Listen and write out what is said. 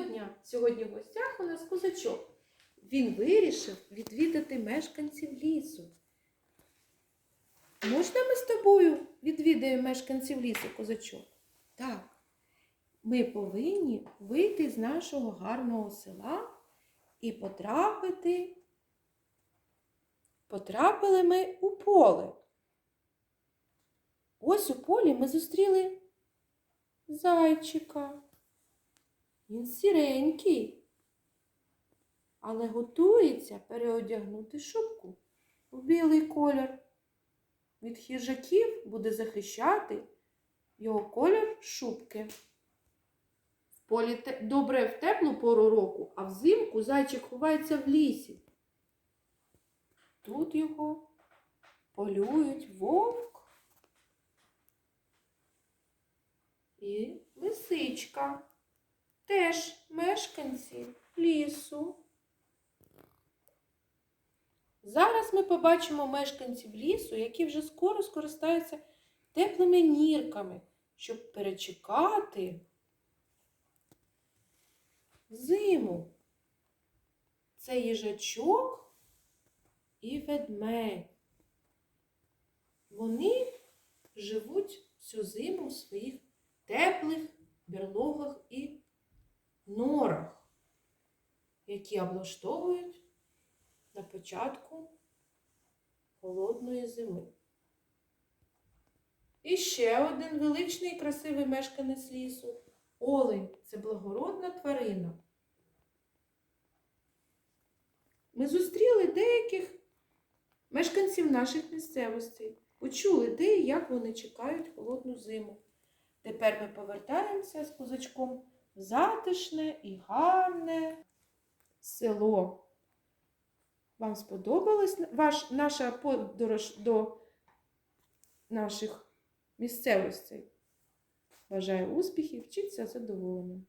Дня! Сьогодні в гостях у нас козачок. Він вирішив відвідати мешканців лісу. Можна ми з тобою відвідаємо мешканців лісу, козачок? Так. Ми повинні вийти з нашого гарного села і потрапити. Потрапили ми у поле. Ось у полі ми зустріли зайчика. Він сіренький, але готується переодягнути шубку в білий колір. Від хижаків буде захищати його колір шубки. В полі добре в теплу пору року, а взимку зайчик ховається в лісі. Тут його полюють вовк і лисичка. Мешканці лісу. Зараз ми побачимо мешканців лісу, які вже скоро скористаються теплими нірками, щоб перечекати зиму. Це їжачок і ведмедь. Вони живуть всю зиму в своїх теплих берлогах і які облаштовують на початку холодної зими. І ще один величний і красивий мешканець лісу олень це благородна тварина. Ми зустріли деяких мешканців наших місцевостей, почули, де і як вони чекають холодну зиму. Тепер ми повертаємося з козачком в затишне і гарне село. Вам сподобалась ваш, наша подорож до наших місцевостей? Бажаю успіхів, вчіться задоволенням.